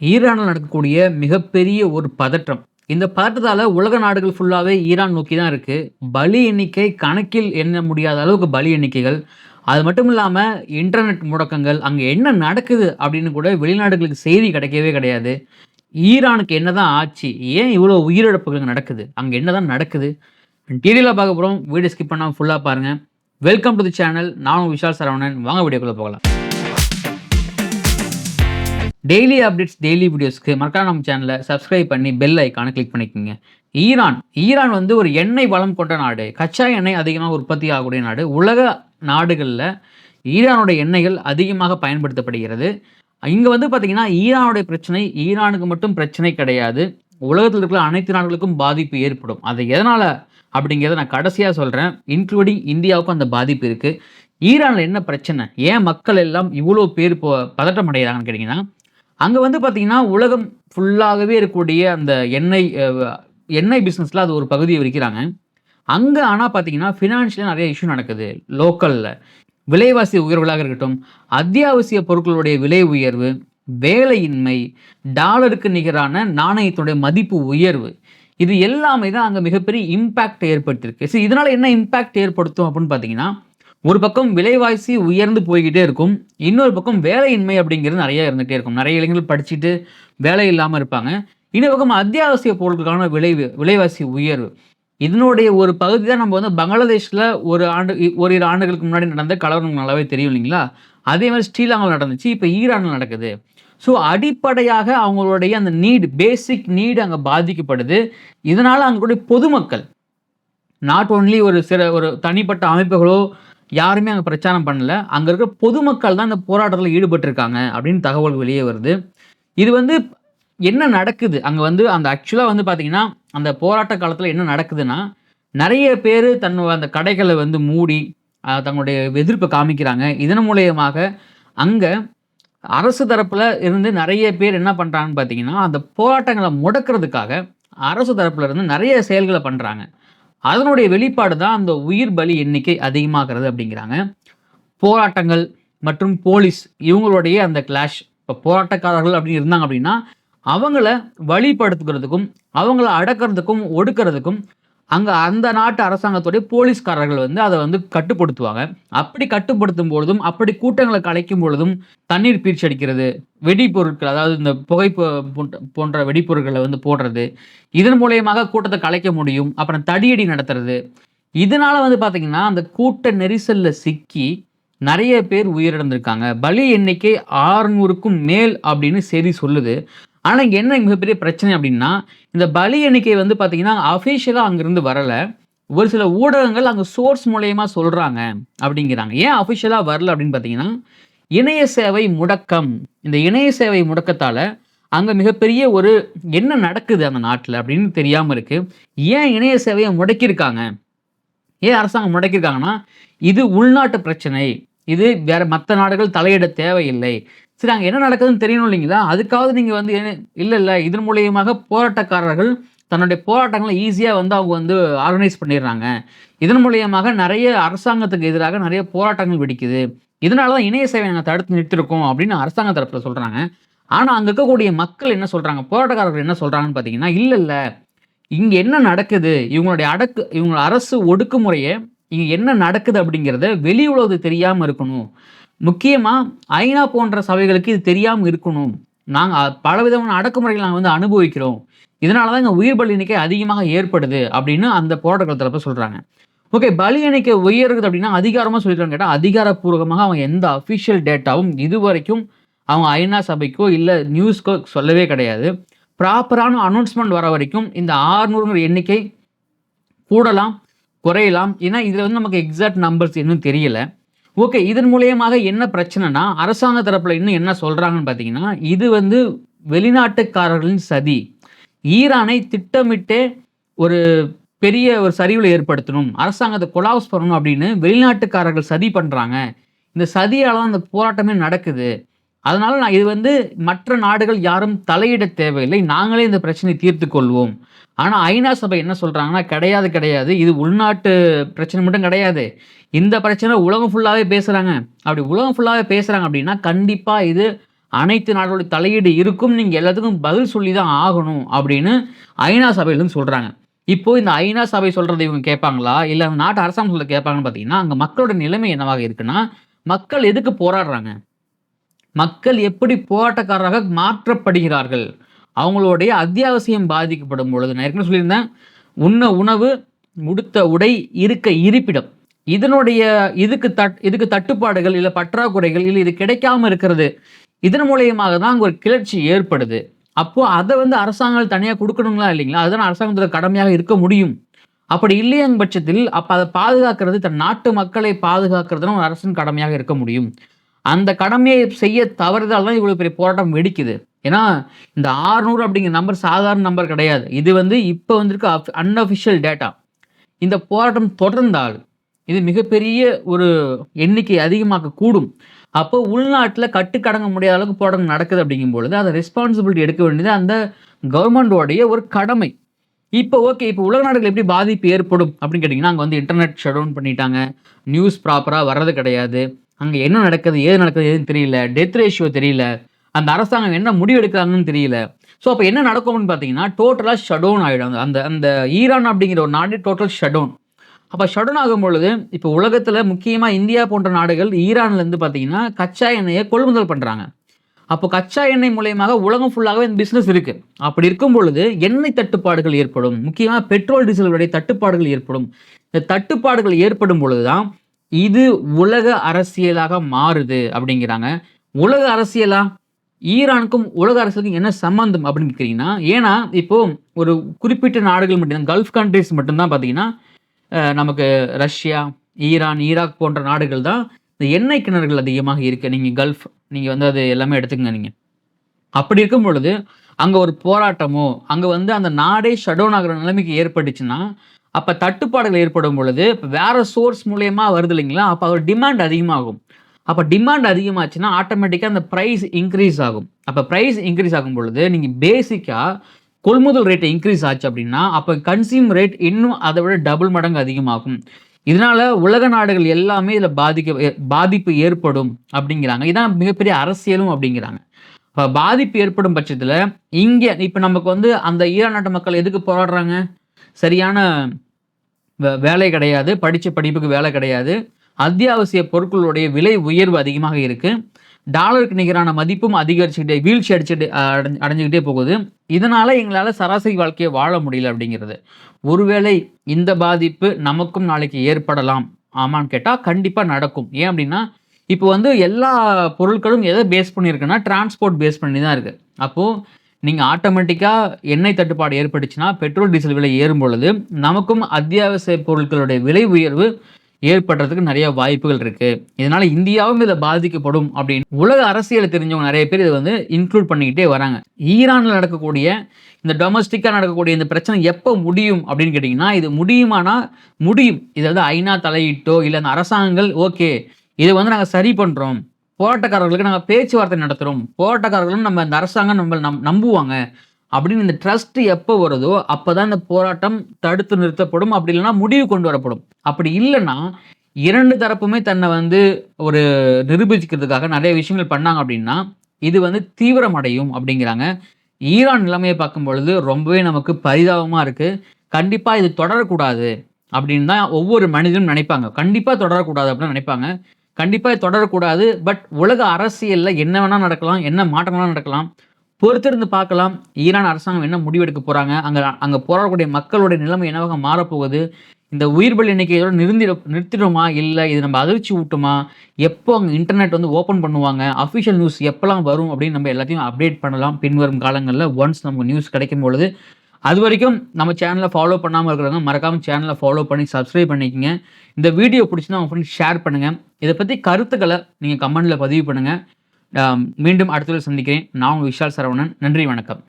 ஈரானில் நடக்கக்கூடிய மிகப்பெரிய ஒரு பதற்றம். இந்த பதற்றத்தால் உலக நாடுகள் ஃபுல்லாகவே ஈரான் நோக்கி தான் இருக்குது பலி எண்ணிக்கை கணக்கில் எண்ண முடியாத அளவுக்கு பலி எண்ணிக்கைகள். அது மட்டும் இல்லாமல் இன்டர்நெட் முடக்கங்கள், அங்கே என்ன நடக்குது அப்படின்னு கூட வெளிநாடுகளுக்கு செய்தி கிடைக்கவே கிடையாது. ஈரானுக்கு என்ன தான் ஆச்சு? ஏன் இவ்வளோ உயிரிழப்புகள் நடக்குது? அங்க என்னதான் நடக்குது? டீடெயிலா பார்க்க போகிறோம் வீடியோ ஸ்கிப் பண்ணால் ஃபுல்லாக பாருங்கள் வெல்கம் டு தி சேனல். நானும் விஷால் சரவணன். வாங்க வீடியோக்குள்ளே போகலாம். டெய்லி அப்டேட்ஸ், டெய்லி வீடியோஸ்க்கு மறக்காம நம்ம சேனலை சப்ஸ்கிரைப் பண்ணி பெல் ஐக்கானை கிளிக் பண்ணிக்கோங்க. ஈரான் ஈரான் வந்து ஒரு எண்ணெய் வளம் கொண்ட நாடு. கச்சா எண்ணெய் அதிகமாக உற்பத்தி ஆகக்கூடிய நாடு. உலக நாடுகளில் ஈரானோட எண்ணெய்கள் அதிகமாக பயன்படுத்தப்படுகிறது. இங்கே வந்து பார்த்தீங்கன்னா, ஈரானுடைய பிரச்சனை ஈரானுக்கு மட்டும் பிரச்சனை கிடையாது. உலகத்தில் இருக்கிற அனைத்து நாடுகளுக்கும் பாதிப்பு ஏற்படும். அது எதனால் அப்படிங்கிறத நான் கடைசியாக சொல்கிறேன் இன்க்ளூடிங் இந்தியாவுக்கும் அந்த பாதிப்பு இருக்குது ஈரானில் என்ன பிரச்சனை? ஏன் மக்கள் எல்லாம் இவ்வளோ பேர் இப்போ பதட்டம் அடைகிறாங்கன்னு கேட்டிங்கன்னா அங்கே வந்து பார்த்திங்கன்னா உலகம் ஃபுல்லாகவே இருக்கக்கூடிய அந்த எண்ணெய் எண்ணெய் பிஸ்னஸில் அது ஒரு பகுதியை விரிக்கிறாங்க அங்கே ஆனால் பார்த்தீங்கன்னா, ஃபினான்ஷியலாக நிறைய இஷ்யூ நடக்குது. லோக்கலில் விலைவாசி உயர்வுகளாக இருக்கட்டும், அத்தியாவசிய பொருட்களுடைய விலை உயர்வு, வேலையின்மை, டாலருக்கு நிகரான நாணயத்துடைய மதிப்பு உயர்வு. இது எல்லாமே தான் அங்கே மிகப்பெரிய இம்பேக்ட் ஏற்படுத்தியிருக்கு. சரி இதனால் என்ன இம்பேக்ட் ஏற்படுத்தும் அப்படின்னு பார்த்தீங்கன்னா, ஒரு பக்கம் விலைவாசி உயர்ந்து போய்கிட்டே இருக்கும். இன்னொரு பக்கம் வேலையின்மை அப்படிங்கிறது நிறைய இருந்துகிட்டே இருக்கும். நிறைய இளைஞர்கள் படிச்சுட்டு வேலை இல்லாமல் இருப்பாங்க. இன்னொரு பக்கம் அத்தியாவசிய பொருட்களுக்கான விலை விலைவாசி உயர்வு. இதனுடைய ஒரு பகுதி தான் நம்ம வந்து பங்களாதேஷில் ஒரு ஆண்டு ஓரிரு ஆண்டுகளுக்கு முன்னாடி நடந்த கலவரம் நல்லாவே தெரியும் இல்லைங்களா? அதே மாதிரி ஸ்ரீலங்காவில் நடந்துச்சு. இப்போ ஈரானில் நடக்குது. ஸோ அடிப்படையாக அவங்களுடைய அந்த நீட் பேசிக் நீடு அங்கே பாதிக்கப்படுது. இதனால் அங்கக்கூடிய பொதுமக்கள் நாட் ஒன்லி ஒரு சில ஒரு தனிப்பட்ட அமைப்புகளோ யாருமே அங்கே பிரச்சாரம் பண்ணல. அங்கே இருக்கிற பொதுமக்கள் தான் இந்த போராட்டத்தில் ஈடுபட்டிருக்காங்க அப்படின்னு தகவல் வெளியே வருது. இது வந்து என்ன நடக்குது? அங்கே வந்து அந்த ஆக்சுவலாக வந்து பார்த்திங்கன்னா அந்த போராட்ட காலத்தில் என்ன நடக்குதுன்னா, நிறைய பேர் தன்னோட அந்த கடைகளை வந்து மூடி தங்களுடைய எதிர்ப்பை காமிக்கிறாங்க. இதன் மூலயமாக அங்கே அரசு தரப்பில் இருந்து நிறைய பேர் என்ன பண்ணுறாங்கன்னு பார்த்தீங்கன்னா, அந்த போராட்டங்களை முடக்கிறதுக்காக அரசு தரப்பில் இருந்து நிறைய செயல்களை பண்ணுறாங்க அதனுடைய வெளிப்பாடு தான் அந்த உயிர் பலி எண்ணிக்கை அதிகமாகிறது அப்படிங்கிறாங்க. போராட்டங்கள் மற்றும் போலீஸ் இவங்களுடைய அந்த கிளாஷ். இப்போ போராட்டக்காரர்கள் அப்படின்னு இருந்தாங்க அப்படின்னா, அவங்கள வழிப்படுத்துகிறதுக்கும், அவங்கள அடக்குறதுக்கும், ஒடுக்கிறதுக்கும் அங்கே அந்த நாட்டு அரசாங்கத்துடைய போலீஸ்காரர்கள் வந்து அதை வந்து கட்டுப்படுத்துவாங்க. அப்படி கட்டுப்படுத்தும் பொழுதும், அப்படி கூட்டங்களை கலைக்கும் பொழுதும் தண்ணீர் பீர்ச்சடிக்கிறது அடிக்கிறது, அதாவது இந்த புகை போன்ற வெடிப்பொருட்களை வந்து போடுறது. இதன் மூலயமாக கூட்டத்தை கலைக்க முடியும். அப்புறம் தடியடி நடத்துறது. இதனால வந்து பார்த்தீங்கன்னா, அந்த கூட்ட நெரிசலில் சிக்கி நிறைய பேர் உயிரிழந்திருக்காங்க. பலி எண்ணிக்கை 600க்கும் மேல் அப்படின்னு செய்தி சொல்லுது. ஆனால் இங்கே என்ன மிகப்பெரிய பிரச்சனை அப்படின்னா, இந்த பலி எண்ணிக்கை வந்து பார்த்திங்கன்னா அஃபிஷியலாக அங்கேருந்து வரல. ஒரு சில ஊடகங்கள் அங்கே சோர்ஸ் மூலயமா சொல்கிறாங்க அப்படிங்கிறாங்க. ஏன் அஃபிஷியலாக வரல அப்படின்னு பார்த்தீங்கன்னா, இணைய சேவை முடக்கம். இந்த இணைய சேவை முடக்கத்தால் அங்கே மிகப்பெரிய ஒரு என்ன நடக்குது அந்த நாட்டில் அப்படின்னு தெரியாமல் இருக்குது ஏன் இணைய சேவையை முடக்கியிருக்காங்க? ஏன் அரசாங்கம் முடக்கியிருக்காங்கன்னா, இது உள்நாட்டு பிரச்சனை. இது வேறு மற்ற நாடுகள் தலையிட தேவையில்லை. சரி அங்கே என்ன நடக்குதுன்னு தெரியணும் இல்லைங்களா? அதுக்காவது நீங்கள் வந்து இல்லை இல்லை இதன் மூலியமாக போராட்டக்காரர்கள் தன்னுடைய போராட்டங்களை ஈஸியாக வந்து அவங்க வந்து ஆர்கனைஸ் பண்ணிடுறாங்க. இதன் மூலியமாக நிறைய அரசாங்கத்துக்கு எதிராக நிறைய போராட்டங்கள் வெடிக்குது. இதனால தான் இணைய சேவை நாங்கள் தடுத்து நிறுத்திருக்கோம் அப்படின்னு அரசாங்க தரப்பில் சொல்கிறாங்க ஆனால் அங்கே இருக்கக்கூடிய மக்கள் என்ன சொல்கிறாங்க போராட்டக்காரர்கள் என்ன சொல்கிறாங்கன்னு பார்த்தீங்கன்னா, இல்லை இல்லை இங்கே என்ன நடக்குது? இவங்களுடைய அடக்கு இவங்களோட அரசு ஒடுக்குமுறையை இங்கே என்ன நடக்குது அப்படிங்கிறத வெளி உலகத்துக்கு தெரியாமல் இருக்கணும். முக்கியமாக ஐநா போன்ற சபைகளுக்கு இது தெரியாமல் இருக்கணும். நாங்கள் பல விதமான அடக்குமுறைகள் நாங்கள் வந்து அனுபவிக்கிறோம். இதனால தான் இங்கே உயிர் பலி எண்ணிக்கை அதிகமாக ஏற்படுது அப்படின்னு அந்த போராட்ட தரப்புல சொல்கிறாங்க ஓகே பலி எண்ணிக்கை உயருது அப்படின்னா அதிகாரமாக சொல்லிடுறாங்க கேட்டால் அதிகாரப்பூர்வமாக அவங்க எந்த அஃபிஷியல் டேட்டாவும் இதுவரைக்கும் அவங்க ஐநா சபைக்கோ, இல்லை நியூஸ்க்கோ சொல்லவே கிடையாது. ப்ராப்பரான அனௌன்ஸ்மெண்ட் வர வரைக்கும் இந்த 600ங்கிற எண்ணிக்கை கூடலாம், குறையலாம். ஏன்னா, இதில் வந்து நமக்கு எக்ஸாக்ட் நம்பர்ஸ் இன்னும் தெரியலை ஓகே இதன் மூலியமாக என்ன பிரச்சனைன்னா, அரசாங்க தரப்பில் இன்னும் என்ன சொல்கிறாங்கன்னு பார்த்தீங்கன்னா, இது வந்து வெளிநாட்டுக்காரர்களின் சதி. ஈரானை திட்டமிட்டே ஒரு பெரிய ஒரு சரிவில் ஏற்படுத்தணும். அரசாங்கத்தை கொலாப்ஸ் பண்ணணும் அப்படின்னு வெளிநாட்டுக்காரர்கள் சதி பண்ணுறாங்க இந்த சதியால் தான் அந்த போராட்டமே நடக்குது. அதனால் நான் இது வந்து மற்ற நாடுகள் யாரும் தலையிட தேவையில்லை. நாங்களே இந்த பிரச்சனையை தீர்த்து கொள்வோம். ஆனால் ஐநா சபை என்ன சொல்கிறாங்கன்னா கிடையாது கிடையாது. இது உள்நாட்டு பிரச்சனை மட்டும் கிடையாது. இந்த பிரச்சனை உலகம் ஃபுல்லாகவே பேசுகிறாங்க அப்படி உலகம் ஃபுல்லாகவே பேசுகிறாங்க அப்படின்னா, கண்டிப்பாக இது அனைத்து நாடுகளுடைய தலையீடு இருக்கும் நீங்கள் எல்லாத்துக்கும் பதில் சொல்லி தான் ஆகணும் அப்படின்னு ஐநா சபையிலேருந்து சொல்கிறாங்க இப்போது இந்த ஐநா சபை சொல்கிறத இவங்க கேட்பாங்களா இல்லை அந்த நாட்டு அரசாங்கம் சொல்ல கேட்பாங்கன்னு பார்த்தீங்கன்னா அங்கே மக்களோட நிலைமை என்னவாக இருக்குன்னா மக்கள் எதுக்கு போராடுறாங்க மக்கள் எப்படி போராட்டக்காரராக மாற்றப்படுகிறார்கள்? அவங்களுடைய அத்தியாவசியம் பாதிக்கப்படும் பொழுது நான் ஏற்கனவே சொல்லியிருந்தேன் உண்ண உணவு முடுத்த உடை இருக்க இருப்பிடம். இதனுடைய இதுக்கு தட் இதுக்கு தட்டுப்பாடுகள் இல்லை பற்றாக்குறைகள் இல்லை இது கிடைக்காம இருக்கிறது. இதன் மூலியமாக தான் அங்கே ஒரு கிளர்ச்சி ஏற்படுது. அப்போது அதை வந்து அரசாங்கம் தனியாக கொடுக்கணுங்களா இல்லைங்களா? அதுதான் அரசாங்கத்தில் கடமையாக இருக்க முடியும். அப்படி இல்லையங்க பட்சத்தில் அப்போ அதை பாதுகாக்கிறது தன் நாட்டு மக்களை பாதுகாக்கிறதுனா ஒரு அரசின் கடமையாக இருக்க முடியும். அந்த கடமையை செய்ய தவறுதால் தான் இவ்வளோ பெரிய போராட்டம் வெடிக்குது. ஏன்னா இந்த ஆறுநூறு அப்படிங்கிற நம்பர் சாதாரண நம்பர் கிடையாது. இது வந்து இப்போ வந்திருக்க அன்அஃபிஷியல் டேட்டா இந்த போராட்டம் தொடர்ந்தால் இது மிகப்பெரிய ஒரு எண்ணிக்கை அதிகமாக கூடும் அப்போ உள்நாட்டில் கட்டுக்கடங்க முடியாத அளவுக்கு போராட்டம் நடக்குது அப்படிங்கும் பொழுது அதை ரெஸ்பான்சிபிலிட்டி எடுக்க வேண்டியது அந்த கவர்மெண்டோடைய ஒரு கடமை. இப்போ ஓகே இப்போ உலக நாடுகள் எப்படி பாதிப்பு ஏற்படும் அப்படின்னு கேட்டிங்கன்னா அங்கே வந்து இன்டர்நெட் ஷட் டவுன் பண்ணிட்டாங்க நியூஸ் ப்ராப்பராக வர்றது கிடையாது. அங்கே என்ன நடக்குது ஏது நடக்குது எதுன்னு தெரியல டெத் ரேஷியோ தெரியல அந்த அரசாங்கம் என்ன முடிவு எடுக்கிறாங்கன்னு தெரியல. ஸோ அப்போ என்ன நடக்கும்னு பார்த்தீங்கன்னா டோட்டலாக ஷடோன் ஆகிடும் அந்த அந்த ஈரான் அப்படிங்கிற ஒரு நாடு டோட்டல் ஷடோன் அப்போ ஷட் ஆகும் பொழுது இப்போ உலகத்தில் முக்கியமாக இந்தியா போன்ற நாடுகள் ஈரான்லேருந்து பார்த்தீங்கன்னா கச்சா எண்ணெயை கொள்முதல் பண்ணுறாங்க அப்போ கச்சா எண்ணெய் மூலயமாக உலகம் ஃபுல்லாகவே இந்த பிஸ்னஸ் இருக்குது அப்படி இருக்கும் பொழுது எண்ணெய் தட்டுப்பாடுகள் ஏற்படும். முக்கியமாக பெட்ரோல் டீசல்களுடைய தட்டுப்பாடுகள் ஏற்படும். இந்த தட்டுப்பாடுகள் ஏற்படும் பொழுது தான் இது உலக அரசியலாக மாறுது அப்படிங்கிறாங்க. உலக அரசியலா? ஈரானுக்கும் உலக அரசியலுக்கும் என்ன சம்மந்தம் அப்படின்னு கேட்குறீங்கன்னா ஏன்னா இப்போ ஒரு குறிப்பிட்ட நாடுகள் மட்டும்தான் கல்ஃப் கண்ட்ரிஸ் மட்டும்தான் பார்த்தீங்கன்னா நமக்கு ரஷ்யா ஈரான் ஈராக் போன்ற நாடுகள் தான் இந்த எண்ணெய் கிணறுகள் அதிகமாக இருக்குது நீங்கள் கல்ஃப் நீங்கள் வந்து அது எல்லாமே எடுத்துக்கங்க நீங்கள் அப்படி இருக்கும் பொழுது அங்கே ஒரு போராட்டமோ அங்கே வந்து அந்த நாடே ஷடோன் ஆகிற நிலைமைக்கு ஏற்பட்டுச்சுன்னா அப்போ தட்டுப்பாடுகள் ஏற்படும் பொழுது இப்போ வேறு சோர்ஸ் மூலயமா வருது இல்லைங்களா? அப்போ அதோட டிமாண்ட் அதிகமாகும். அப்போ டிமாண்ட் அதிகமாச்சுன்னா ஆட்டோமேட்டிக்காக அந்த ப்ரைஸ் இன்க்ரீஸ் ஆகும். அப்போ ப்ரைஸ் இன்க்ரீஸ் ஆகும் பொழுது நீங்கள் பேசிக்காக கொள்முதல் ரேட்டு இன்க்ரீஸ் ஆச்சு அப்படின்னா அப்போ கன்சியூம் ரேட் இன்னும் அதை விட டபுள் மடங்கு அதிகமாகும். இதனால் உலக நாடுகள் எல்லாமே இதில் பாதிக்க பாதிப்பு ஏற்படும் அப்படிங்கிறாங்க. இதான் மிகப்பெரிய அரசியலும் அப்படிங்கிறாங்க. இப்போ பாதிப்பு ஏற்படும் பட்சத்தில் இங்கே இப்போ நமக்கு வந்து அந்த ஈரான் நாட்டு மக்கள் எதுக்கு போராடுறாங்க? சரியான வேலை கிடையாது படித்த படிப்புக்கு வேலை கிடையாது. அத்தியாவசிய பொருட்களுடைய விலை உயர்வு அதிகமாக இருக்குது டாலருக்கு நிகரான மதிப்பும் அதிகரிச்சுக்கிட்டே வீழ்ச்சி அடிச்சுட்டு அடைஞ்சிக்கிட்டே போகுது. இதனால் எங்களால் சராசரி வாழ்க்கையை வாழ முடியல அப்படிங்கிறது. ஒருவேளை இந்த பாதிப்பு நமக்கும் நாளைக்கு ஏற்படலாம். ஆமான்னு கேட்டால் கண்டிப்பாக நடக்கும். ஏன் அப்படின்னா இப்போ வந்து எல்லா பொருட்களும் எதை பேஸ் பண்ணியிருக்குன்னா டிரான்ஸ்போர்ட் பேஸ் பண்ணி தான் இருக்குது அப்போது நீங்கள் ஆட்டோமேட்டிக்காக எண்ணெய் தட்டுப்பாடு ஏற்பட்டுச்சுன்னா பெட்ரோல் டீசல் விலை ஏறும் பொழுது நமக்கும் அத்தியாவசிய பொருட்களுடைய விலை உயர்வு ஏற்படுறதுக்கு நிறைய வாய்ப்புகள் இருக்கு. இதனால இந்தியாவும் இதை பாதிக்கப்படும் அப்படின்னு உலக அரசியலை தெரிஞ்சவங்க நிறைய பேர் இதை வந்து இன்க்ளூட் பண்ணிக்கிட்டே வராங்க. ஈரானில் நடக்கக்கூடிய இந்த டொமஸ்டிக்காக நடக்கக்கூடிய இந்த பிரச்சனை எப்போ முடியும் அப்படின்னு கேட்டிங்கன்னா இது முடியுமானா முடியும். இதை வந்து ஐநா தலையிட்டோ இல்லை அந்த அரசாங்கங்கள் ஓகே இதை வந்து நாங்கள் சரி பண்ணுறோம் போராட்டக்காரர்களுக்கு நாங்கள் பேச்சுவார்த்தை நடத்துகிறோம் போராட்டக்காரர்களும் நம்ம இந்த அரசாங்கம் நம்ம நம் நம்புவாங்க. அப்படின்னு இந்த ட்ரஸ்ட் எப்போ வருதோ அப்போ தான் இந்த போராட்டம் தடுத்து நிறுத்தப்படும். அப்படி இல்லைன்னா முடிவு கொண்டு வரப்படும். அப்படி இல்லைன்னா இரண்டு தரப்புமே தன்னை வந்து ஒரு நிரூபிச்சுக்கிறதுக்காக நிறைய விஷயங்கள் பண்ணாங்க அப்படின்னா இது வந்து தீவிரமடையும் அப்படிங்கிறாங்க. ஈரான் நிலைமையை பார்க்கும் பொழுது ரொம்பவே நமக்கு பரிதாபமாக இருக்குது கண்டிப்பாக இது தொடரக்கூடாது அப்படின்னு தான் ஒவ்வொரு மனிதனும் நினைப்பாங்க. கண்டிப்பாக தொடரக்கூடாது அப்படின்னு நினைப்பாங்க. கண்டிப்பாக தொடரக்கூடாது. பட் உலக அரசியலில் என்ன வேணால் நடக்கலாம் என்ன மாற்றங்களாக நடக்கலாம் பொறுத்திருந்து பார்க்கலாம். ஈரான் அரசாங்கம் என்ன முடிவெடுக்க போகிறாங்க அங்கே அங்கே போராடக்கூடிய மக்களுடைய நிலைமை என்னவாக மாறப்போகுது இந்த உயிர்பலி எண்ணிக்கையோட நிறுத்தி நிறுத்திடுமா இல்லை இது நம்ம அதிர்ச்சி ஊட்டுமா? எப்போ அங்கே இன்டர்நெட் வந்து ஓப்பன் பண்ணுவாங்க அஃபிஷியல் நியூஸ் எப்போல்லாம் வரும் அப்படின்னு நம்ம எல்லாத்தையும் அப்டேட் பண்ணலாம். பின்வரும் காலங்களில் ஒன்ஸ் நமக்கு நியூஸ் கிடைக்கும் பொழுது அது வரைக்கும் நம்ம சேனலை ஃபாலோ பண்ணாமல் இருக்கிறவங்க மறக்காமல் சேனலை ஃபாலோ பண்ணி சப்ஸ்கிரைப் பண்ணிக்கோங்க. இந்த வீடியோ பிடிச்சினா உங்கள் ஃப்ரெண்ட்ஸ் ஷேர் பண்ணுங்கள் இதை பற்றி கருத்துக்களை நீங்கள் கமெண்டில் பதிவு பண்ணுங்கள் மீண்டும் அடுத்த சந்திக்கிறேன். நான் உங்கள் விஷால் சரவணன். நன்றி வணக்கம்.